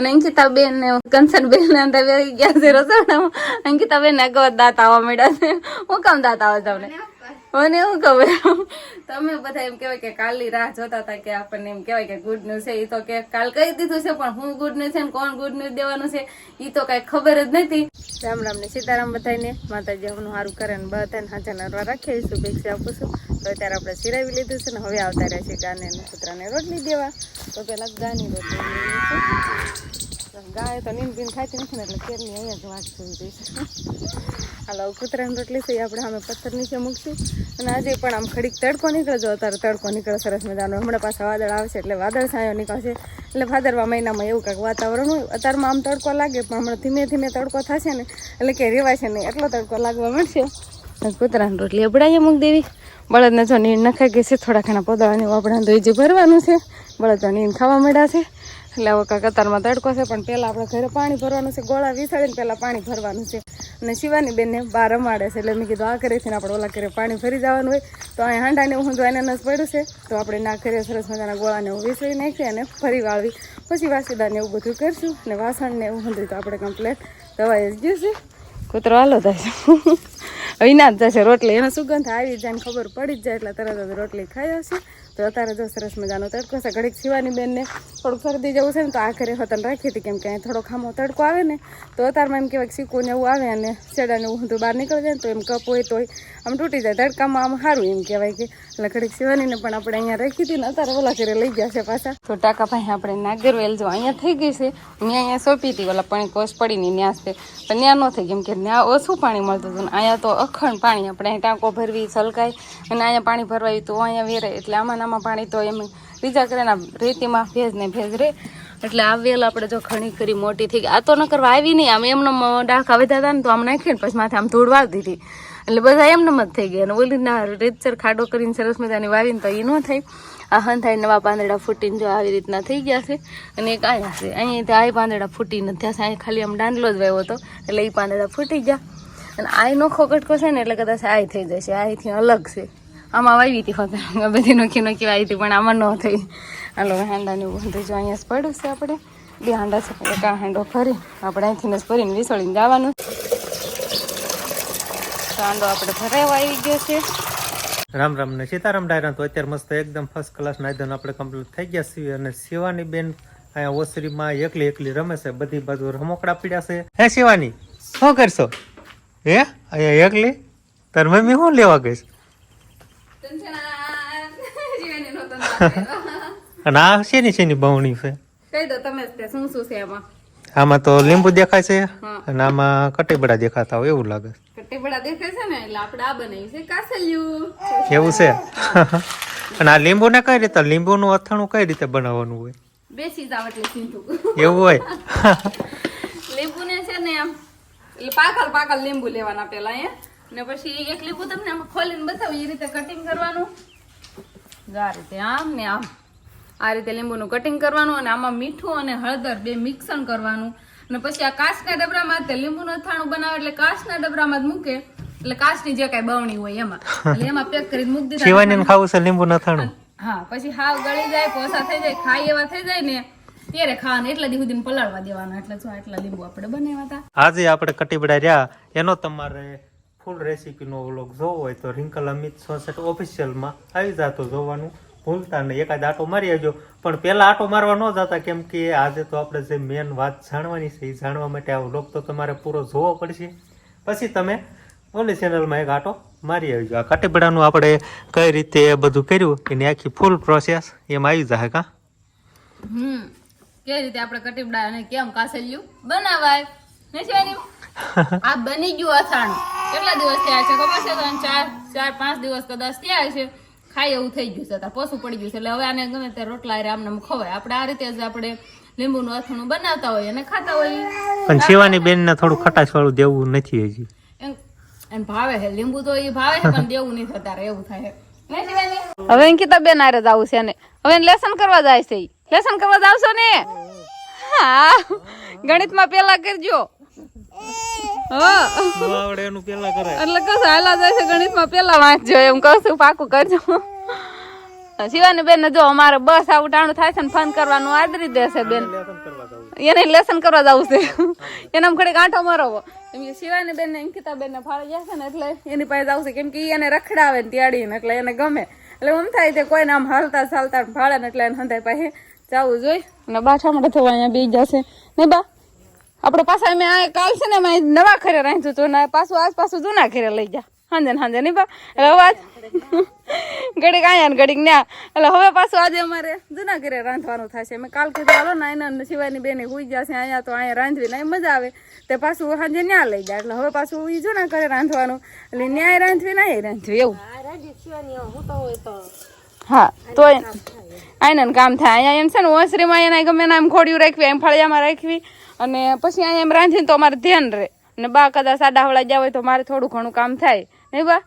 અને અંકિતા બેન ને કંચન બેન ને અંદર બેસી ગયા છે રસોડામાં. અંકિતા બેન ને અગવત દાંત આવવા મળ્યા છે. હું કામ દાંત આવે તમને? મને હું ખબર? તમે બધા એમ કહેવાય કે કાલની રાહ જોતા હતા કે આપણને એમ કહેવાય કે ગુડ ન્યૂઝ છે. એ તો કે કાલ કહી દીધું છે પણ હું ગુડ ન્યૂઝ છે ને કોણ ગુડ ન્યૂઝ દેવાનું છે? એ તો કઈ ખબર જ નથી. રામ રામ ને સીતારામ બધાને માતાજી હમનું સારું કરે ને બધાને હાજર નરવા રાખીએ શુભેચ્છા આપું છું. તો અત્યારે આપણે સિરાવી લીધું છે ને હવે આવતા રહ્યા છે ગાને અને કૂતરાને રોટલી દેવા. તો પેલા ગાની રોટલી ગાય તો નીંદ બીન ખાતી નથી ને એટલે કેરની અહીંયા જ વાત જોઈ રહી છે. હાલો કૂતરાની રોટલી એ આપણે અમે પથ્થર નીચે મૂકશું. અને આજે પણ આમ ખડીક તડકો નીકળે, જો અત્યારે તડકો નીકળે સરસ મજાનો. હમણાં પાછા વાદળ આવશે એટલે વાદળ સાયો નીકળશે. એટલે ભાદરવા મહિનામાં એવું કાંઈક વાતાવરણ હોય. અત્યારમાં આમ તડકો લાગે, પણ હમણાં ધીમે ધીમે તડકો થશે ને, એટલે કે રેવાશે નહીં. એટલો તડકો લાગવા મળશે કૂતરાની રોટલી અબડાઈએ મૂકી દેવી. બળદને જો નીણ નખાઈ ગઈ છે થોડા ઘણા પોદળાની વાપડા દોઈ જે ભરવાનું છે. બળદ નીણ ખાવા મળ્યા છે. એટલે હવે કતારમાં તડકો છે, પણ પહેલાં આપણે ઘરે પાણી ભરવાનું છે, ગોળા વિસાડીને પહેલાં પાણી ભરવાનું છે. અને શિવાની બેનને બહાર રમાડે છે, એટલે મેં કીધું આ ઘરેથી ને આપણે ઓલા ઘરે પાણી ભરી જવાનું હોય. તો અહીં હાંડાને હું જો એને નસ પડ્યું છે, તો આપણે ના ઘરે સરસ મજાના ગોળાને હું વિસળી નાખીએ અને ફરી વાળવી. પછી વાસીદાને એવું બધું કરશું અને વાસણને એવું હતું તો આપણે કમ્પ્લેટ દવાઈ જ છે. કૂતરો હાલો થાય છે. વિના જ જશે રોટલી. એનો સુગંધ આવી જાય ને ખબર પડી જ જાય, એટલે તરત જ રોટલી ખાઈ હશે તો અત્યારે જો સરસ મજાનો તડકો છે. ઘડીક શિવાની બેનને થોડુંક શરદી જેવું છે ને તો આ ઘરે હોતન રાખી હતી કેમ કે અહીં થોડો ખામો તડકો આવે ને તો અત્યારમાં એમ કહેવાય કે ને એવું આવે અને શેડાને ઊંધું બહાર નીકળી જાય ને તો એમ કપ હોય તોય આમ તૂટી જાય. તડકામાં આમ સારું એમ કહેવાય કે. એટલે ઘડીક શિવાનીને પણ આપણે અહીંયા રાખી હતી ને અત્યારે ઓલા ઘરે લઈ ગયા છે પાછા. તો ટાકા ભાઈ આપણે નાગરવેલ જો અહીંયા થઈ ગઈ છે. મેં અહીંયા સોંપી હતી ઓલા પાણી કોસ પડીને ન્યાસ છે. પણ ત્યાં ન થઈ કેમ કે ત્યાં ઓછું પાણી મળતું હતું ને અહીંયા તો અખંડ પાણી આપણે અહીંયા ટાંકો ભરવી છલકાય અને અહીંયા પાણી ભરવાયું તો અહીંયા વેરાય. એટલે આમાં ને પાણી તો એમ બીજા કરેના રેતીમાં ભેજ ને ભેજ રે. એટલે આ વેલ આપણે જો ઘણી ખરી મોટી થઈ ગઈ. આ તો ન કરવા આવી નહીં. આમ એમનો ડાખા વધ્યા હતા ને તો આમ નાખીને પછી માથે આમ ધૂળ વાળી દીધી. એટલે બધા એમને જ થઈ ગયા. અને ઓલી ના રેતસર ખાડો કરીને સરસ મજાની વાવીને તો એ ન થાય આ હંથાઈ નવા પાંદડા ફૂટીને જો આવી રીતના થઈ ગયા છે. અને એક આયા છે. અહીંયા આ પાંદડા ફૂટી નથી ત્યાં અહીં ખાલી આમ દાંડલો જ વાવ્યો હતો. એટલે એ પાંદડા ફૂટી ગયા. અને આ નોખો કટકો છે ને એટલે કદાચ આ થઈ જશે. આથી અલગ છે. આમાં વાવી હતી હોતે બધી નોખી નોખી વાવી હતી, પણ આમાં ન થઈ. હાલો, હાંડાને એવું બધું જો અહીંયા પડ્યું છે આપણે. બે હાંડા છે આ હાંડો ફરી. આપણે અહીંથી ફરીને વિસળીને જવાનું. હાંડો આપણે ભરાવા આવી ગયો છે. રામ રામ ને સીતારામ ડાયરા તો અત્યારે મસ્ત એકદમ ફર્સ્ટ ક્લાસ નાયદન આપણે કમ્પ્લીટ થઈ ગયા છીએ અને શિવાની બેન અહીંયા ઓસરીમાં એકલી એકલી રમે છે. બધી બાજુ રમકડા પીડ્યા છે. હે શિવાની, શું કરશો? હે? અહીંયા એકલી? તાર મમ્મી શું લેવા ગઈશ અને આ શેની શેની બહુણી છે? કહી દો તમે શું શું છે આમાં આમાં તો લીંબુ દેખાય છે અને આમાં કટીબડા દેખાતા હોય એવું લાગે. કટેબડા દેખાય છે ને એટલે આપણે આ બનાવ્યું છે કાસલિયું. એવું છે? અને આ લીંબુ ને કઈ રીતે લીંબુનું અથાણું કઈ રીતે બનાવવાનું હોય? બેસી જાવ એટલે સીધું. એવું હોય? લીંબુ ને છે ને આમ એટલે પાકલ પાકલ લીંબુ લેવાના પેલા એ ને પછી એક લીંબુ તમને ખોલીને બતાવું એ રીતે કટિંગ કરવાનું. જો આ રીતે આમ ને આમ. આ રીતે લીંબુનું કટિંગ કરવાનું અને આમાં મીઠું અને હળદર બે મિક્સન કરવાનું. અને પછી આ કાચના ડબરામાં તે લીંબુનું અથાણું બનાવે એટલે કાચના ડબરામાં જ મૂકે. એટલે કાચની જે કાંઈ બવણી હોય એમાં. એટલે એમાં પેક કરીને મૂકી દીધા શિવાની ખાવું છે લીંબુ અથાણું? હા પછી હાવ ગળી જાય કોસા થઈ જાય ખાઈ એવા થઈ જાય ને ત્યારે ખાવાનું એટલા દી સુધી પલાળવા દેવાના. એટલે જો આટલા લીંબુ આપણે બનાવ્યા હતા. આજે આપણે કટીબડા રહ્યા. એનો તમારે ફૂલ રેસીપીનો વ્લોગ જોવો હોય તો રિંકલ અમિત સોસઠ ઓફિશિયલમાં આવી જતો જોવાનું ભૂલતા નહીં. એકાદ આટો મારી આવજો. પણ પહેલાં આટો મારવા ન જતા કેમ કે આજે તો આપણે જે મેન વાત જાણવાની છે એ જાણવા માટે આ વ્લોગ તો તમારે પૂરો જોવો પડશે. પછી તમે ઓલી ચેનલમાં એક આટો મારી આવજો. આ કટીબડાનું આપણે કઈ રીતે બધું કર્યું એની આખી ફૂલ પ્રોસેસ એમાં આવી જાય કા હમ. કેવી રીતે આપણે કટીબડા અને કેમ કાસેલ્યું? બનાવાય. ને આ બની ગયું અથાણું. કેટલા દિવસ થયા છે? ખબર છે તને? ચાર ચાર પાંચ દિવસ કદાચ થયા છે. ખાઈ એવું થઈ ગયું છે તાર પોસું પડી ગયું છે. એટલે હવે આને ગમે ત્યારે રોટલા આમને ખવાય. આપણે આ રીતે જ આપણે લીંબુનું અથાણું બનાવતા હોય અને ખાતા હોય પણ શિવાની બેનને થોડું ખટાશ વાળું દેવું નથી હજી. એમ એમ ભાવે છે. લીંબુ તો એ ભાવે છે પણ દેવું નહીં થતા એવું થાય હવે અંકિતા બેન આરે જવું છે ને. હવે લેસન કરવા જાય છે લેસન કરવા જાવશો ને? હા. ગણિતમાં પેલા કરજો. આવડે એનું પેલા કરાય એટલે કશું હાલા જાય છે ગણિતમાં પેલા વાંચજો એમ કહું છું પાકું કરજો. શિવાની બેન જો અમારે બસ આવું ટાણું થાય છે ને ફોન કરવાનું આદરી દેશે બેન. લેસન કરવા જવું એને લેસન કરવા જવું છે. એને આમ ઘડીક આંટો મારવો. એમ કે શિવાની બેન ને અંકિતા બેન ને ફાળી જશે ને એટલે એની પાસે જવું છે. કેમ કે એને રખડાવે ને ત્યાડીને એટલે એને ગમે. એટલે એમ થાય છે કોઈને આમ હાલતા ચાલતા ફાળે ને એટલે એને હંધાય પાસે જવું જોઈએ અને બાઠા માટે થવા અહીંયા બી જશે. ને બા આપણે પાછા અમે આ કાલ છે ને અમે નવા ઘરે રાંધ્યું હતું ને પાછું આજ પાછું જૂના ઘરે લઈ ગયા. હાંજે ને હાંજે નહીં બા. અવાજ ઘડીક આયા ને ઘડીક ન્યા. એટલે હવે પાછું આજે અમારે જૂના ઘરે રાંધવાનું થશે. મેં કાલ કીધું હાલો ને એના સિવાયની બેને ગયા જશે અહીંયા તો અહીંયા રાંધવી ને મજા આવે. તે પાછું સાંજે ન્યા લઈ ગયા. એટલે હવે પાછું એ જૂના ઘરે રાંધવાનું. એટલે ન્યાય રાંધવી ના રાંધવી એવું. હા તો આઈને ને કામ થાય. અહીંયા એમ છે ને ઓસરીમાં એના ગમે એમ ખોડિયું રાખવી એમ ફળિયામાં રાખવી. અને પછી અહીંયા એમ રાંધીને તો અમારે ધ્યાન રહે. અને બા કદાચ સાડા હવળા ગયા હોય તો મારે થોડું ઘણું કામ થાય. નહીં બા?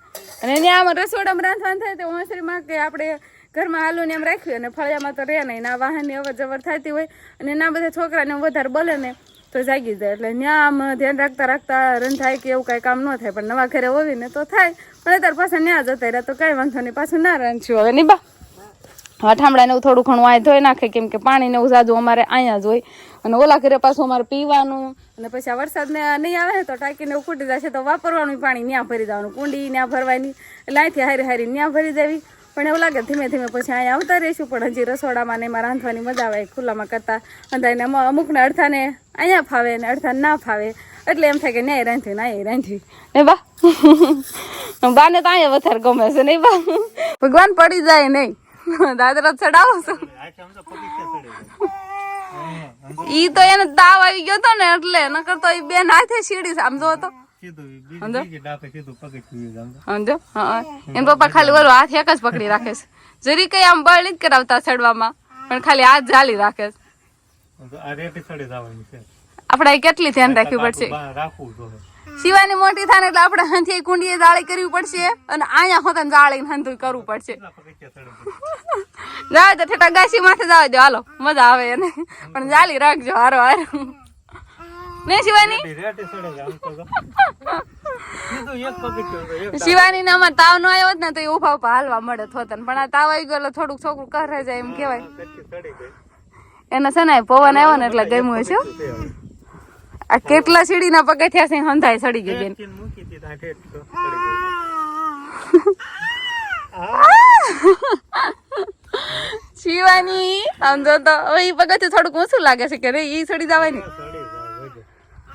અને ત્યાં આમાં રસોડામાં રાંધવાનું થાય તો ઓસરીમાં કે આપણે ઘરમાં ને એમ રાખ્યું અને ફળિયામાં તો રહે નહીં. ના વાહનની અવર જવર થતી હોય અને ના બધા છોકરાને વધારે બોલે ને તો જાગી જાય. એટલે ત્યાં આમ ધ્યાન રાખતા રાખતા રંધાય કે એવું કાંઈ કામ ન થાય. પણ નવા ઘરે હોવીને તો થાય. પણ અત્યારે પાછા ત્યાં જતા રહ્યા તો કાંઈ વાંધો નહીં. પાછું ના રાંધશું હવે. નહીં બા? હઠામડા ને એવું થોડું ઘણું આ ધોઈ નાખે, કેમ કે પાણી ને એવું સાજુ અમારે અહીંયા જ હોય. અને ઓલા ઘરે પાછું અમારે પીવાનું, અને પછી આ વરસાદ ને નહીં આવે ને તો ટાંકીને ઉકૂટી જશે તો વાપરવાનું પાણી ત્યાં ભરી જવાનું કુંડી ત્યાં ભરવાની. એટલે અહીંથી હારી હારી ત્યાં ભરી દેવી. પણ એવું લાગે ધીમે ધીમે પછી અહીંયા આવતા રહીશું, પણ હજી રસોડામાં ને એમાં રાંધવાની મજા આવે, ખુલ્લામાં કરતા. અમુક અમુકને અડધાને અહીંયા ફાવે ને અડધાને ના ફાવે. એટલે એમ થાય કે ન્યાય રાંધ્યું ના રાંધ્યું. ને બા? બાને તો અહીંયા વધારે ગમે છે, નહીં બા? ભગવાન પડી જાય નહીં. દાદરા ચડાવો છો. ઈ તો એને તાવ આવી ગયો તો ને એટલે નકર તો ઈ બેન હાથે સીડી છે. આમ જો તો. સમજો? હા એમ પપ્પા ખાલી ઓલો હાથ એક જ પકડી રાખે છે. જરી કઈ આમ બળ નથી કરાવતા ચડવામાં પણ ખાલી હાથ જાલી રાખે છે. આપણે કેટલી ધ્યાન રાખવી પડશે? શિવાની મોટી થાય એટલે આપણે હાથી કુંડીએ જાળી કરવી પડશે અને અહીંયા હોતા જાળી હંધું કરવું પડશે? જાવ તો ઠેઠા ગાસી માથે જાવ દો હાલો મજા આવે એને. પણ જાળી રાખજો હારો હારો. ને શિવાની? શિવાની ને આમાં તાવ. નો આવ્યો ને તો એ ઊભા ઊભા હાલવા મળે થોતન પણ આ તાવ આવી ગયો એટલે થોડુંક છોકરું કરે જાય એમ કેવાય એના છે ને પવન આવ્યો ને એટલે ગમ્યું છે. આ કેટલા સીડીના પગથિયા થયા છે હંધાય સડી ગઈ બેન. શિવાની આમ જો તો હવે ઈ પગથિયું થોડુંક ઓછું લાગે છે કે રે એ સડી જવાની.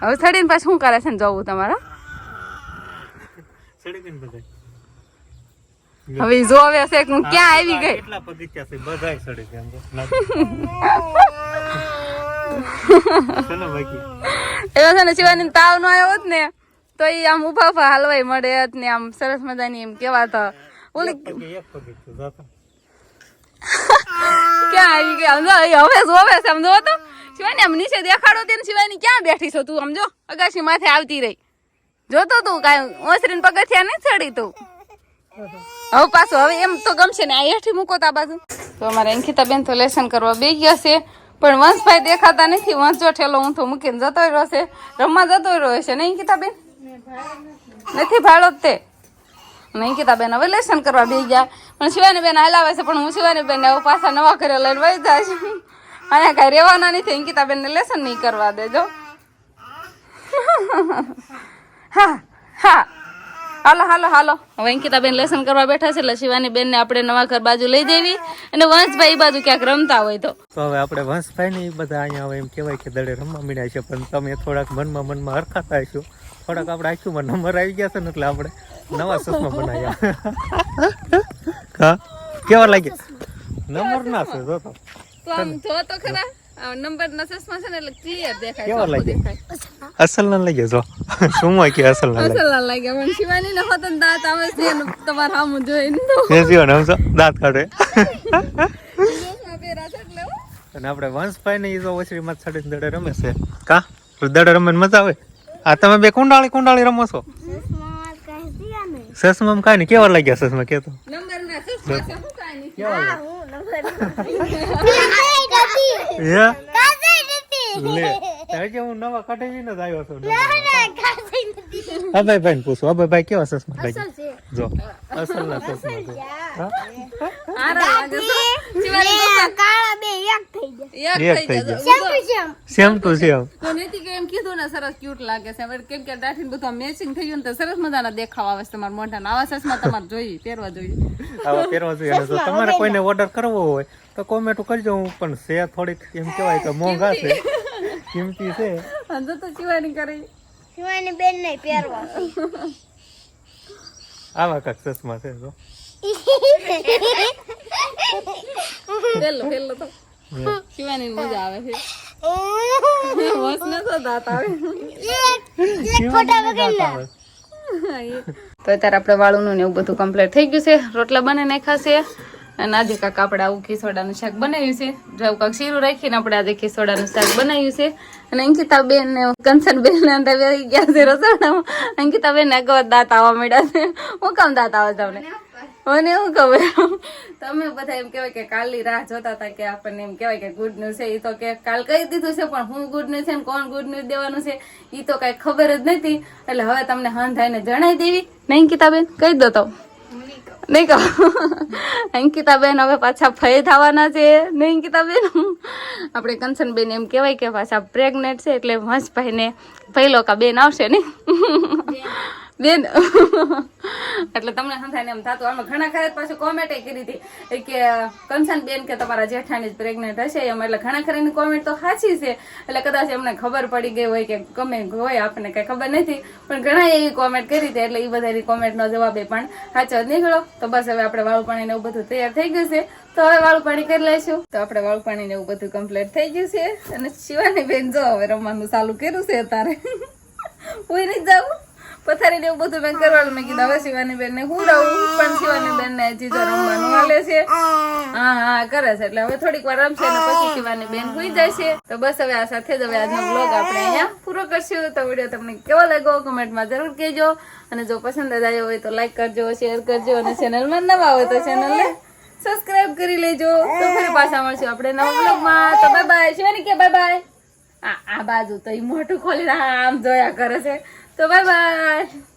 હવે સડીને પાછું શું કરે છે ને જવું તમારા? હવે જો હવે હશે હું ક્યાં આવી ગઈ? કેટલા પગથિયા છે બધાય સડી ગયા એવો છે ને શિવાની તાવ નો આવ્યો હોત ને તો ઈ આમ ઊભા ઊભા હાલવાય મળે જ ને આમ સરસ મજાની એમ ઓલી એક પગથિયું જાતા. ક્યાં આવી ગઈ? સમજો હવે જોવે સમજો તો. શિવાની આમ નીચે દેખાડો તેને શિવાની ક્યાં બેઠી છો તું? સમજો અગાશી માથે આવતી રહી. જોતો તું કાંઈ ઓસરીને પગથિયા નહીં ચડી તું? હવે પાછું હવે એમ તો ગમશે ને આ હેઠી મૂકો તા બાજુ. તો અમારે અંકિતા બેન તો લેસન કરવા બે ગયા છે. પણ વંશભાઈ દેખાતા નથી. વંશ જો ઠેલો હું તો મૂકીને જતો રહ્યો છે. રમવા જતો રહ્યો છે. નહીં કીતાબેન બેન નથી ભાડો તે. નહીં કીધા બેન હવે લેસન કરવા બે ગયા. પણ શિવાની બેન હલાવે છે, પણ હું શિવાની બેન હવે પાછા નવા ઘરે લઈને વહી જાય અહીંયા કાંઈ રહેવાના નથી. અંકિતાબેન ને લેસન નહીં કરવા દેજો. હા હા. હાલો હાલો હાલો. હવે અંકિતા બેન લેસન કરવા બેઠા છે એટલે શિવાની બેન ને આપણે નવા ઘર બાજુ લઈ દેવી અને વંશભાઈ એ બાજુ ક્યાંક રમતા હોય તો. હવે આપણે વંશભાઈ ને બધા અહીંયા હવે એમ કહેવાય કે દડે રમવા મીડ્યા છે પણ તમે થોડાક મનમાં મનમાં હરખાતા છો થોડાક આપણે આંખોમાં નંબર આવી ગયા છે ને એટલે આપણે નવા ચશ્મા બનાવ્યા. હા? કેવા લાગ્યા? નંબર ના છે જો તો તો આમ જો તો ખરા. નંબર ના ચશ્મા છે ને એટલે ક્લિયર દેખાય કેવા લાગે? અસલ ના લાગ્યા જો. શું હોય કે અસલ ના અસલ ના લાગે પણ શિવાની ને હોતન દાંત આવે છે તમારે એ ને સમજો દાંત કાઢે. છે. અને આપણે વંશભાઈ ને ઈજો જો ઓછરીમાં ચડીને દડે રમે છે. કા? દડે રમે મજા આવે? આ તમે બે કુંડાળી કુંડાળી રમો છો? સસમામ કાઈ નહીં. કેવા લાગ્યા સસમા કેતો. નંબર ના ચશ્મા કેવા શું કાંઈ નહીં કેવા લાગ્યા હે લે હજી હું નવા કાઢીને જ આવ્યો છું અભય ભાઈ પૂછો અભય ભાઈ કેવા સસમા લાગ્યા જો અસલ ના સસમા છે. હા? લાગે છે. શિવાની પપ્પા- એક એક થઈ થઈ જશે સેમ ટુ સેમ. તો નીતિ કે એમ કીધું ને સરસ ક્યુટ લાગે છે. કેમ કે દાઠીને બધું મેચિંગ થઈ ગયું ને તો સરસ મજાના દેખાવ આવે છે તમારા મોઢાના. આવા ચશ્મા તમારે જોઈએ પહેરવા જોઈએ. આવા પહેરવા જોઈએ. તમારે કોઈને ઓર્ડર કરવો હોય તો કોમેન્ટ કરજો હું પણ છે થોડીક એમ કહેવાય કે મોંઘા છે. કિંમતી છે. અને તો શિવાની કરી. આવા કાક ચશ્મા છે જો. પેલો પેલો તો. શિવાની મજા આવે છે. ન તો દાંત આવે. તો અત્યારે આપણે વાળુનું ને એવું બધું કમ્પ્લીટ થઈ ગયું છે. રોટલા બને નાખ્યા છે. અને આજે કાંક આપણે આવું ખીસોડાનું શાક બનાવ્યું છે. જો કાંક શીરું રાખીને આપણે આજે ખીસોડાનું શાક બનાવ્યું છે. અને અંકિતા બેન ને કંચન બેન ગયા છે રસોડામાં. અંકિતા બેન ને અગવત દાંત આવવા મળ્યા છે. હું કામ દાંત આવે તમને? મને એવું ખબર? તમે બધા એમ કહેવાય કે કાલની રાહ જોતા હતા કે આપણને એમ કહેવાય કે ગુડ ન્યૂઝ છે. એ તો કે કાલ કહી દીધું છે, પણ હું ગુડ ન્યૂઝ છે કોણ ગુડ ન્યૂઝ દેવાનું છે? એ તો કઈ ખબર જ નથી. એટલે હવે તમને હંધાઈને જણાવી દેવી. નહીં અંકિતાબેન, કહી દો તો. નહીં કહો. અંકિતાબેન હવે પાછા ફય થવાના છે. નહીં અંકિતાબેન? આપણે કંચનબેન એમ કહેવાય કે પાછા પ્રેગ્નેન્ટ છે એટલે હંસભાઈને પહેલો કા બેન આવશે ને? બેન. એટલે તમને સમજાય એમ થતું. આમાં ઘણા ખરે પાછું કોમેન્ટ કરી હતી. કે કંસન બેન કે તમારા જેઠાણી જ પ્રેગ્નેન્ટ હશે એમ. એટલે ઘણા ખરાની કોમેન્ટ તો સાચી છે. એટલે કદાચ એમને ખબર પડી ગઈ હોય કે ગમે હોય, આપણને કઈ ખબર નથી. પણ ઘણા એવી કોમેન્ટ કરી હતી, એટલે એ બધાની કોમેન્ટનો જવાબ એ પણ સાચો નીકળો તો બસ હવે આપણે વાળું પાણી ને એવું બધું તૈયાર થઈ ગયું છે. તો હવે વાળું પાણી કરી લઈશું. તો આપણે વાળું પાણી ને એવું બધું કમ્પ્લીટ થઈ ગયું છે. અને શિવાની બેન જો હવે રમવાનું ચાલુ કર્યું છે અત્યારે. કોઈ નહીં જવું પથારી ને બધું મેં કરવાનું. મેં કીધું, હવે શિવાની બેન ને હું રહું પણ શિવાની બેન ને હજી તો રમવાનું હાલે છે. હા હા, કરે છે. એટલે હવે થોડીક વાર રમશે અને પછી શિવાની બેન સુઈ છે તો બસ હવે આ સાથે જ હવે આજનો બ્લોગ આપણે અહીંયા પૂરો કરશું. તો વીડિયો તમને કેવો લાગ્યો કમેન્ટમાં જરૂર કહેજો. અને જો પસંદ આવ્યો હોય તો લાઈક કરજો શેર કરજો અને ચેનલમાં નવા હોય તો ચેનલને સબસ્ક્રાઇબ કરી લેજો. તો ફરી પાછા મળશું આપણે નવા બ્લોગમાં તો બાય બાય શિવાની કે બાય બાય આ બાજુ તો એ મોટું ખોલીને આમ જોયા કરે છે. તો બાય બાય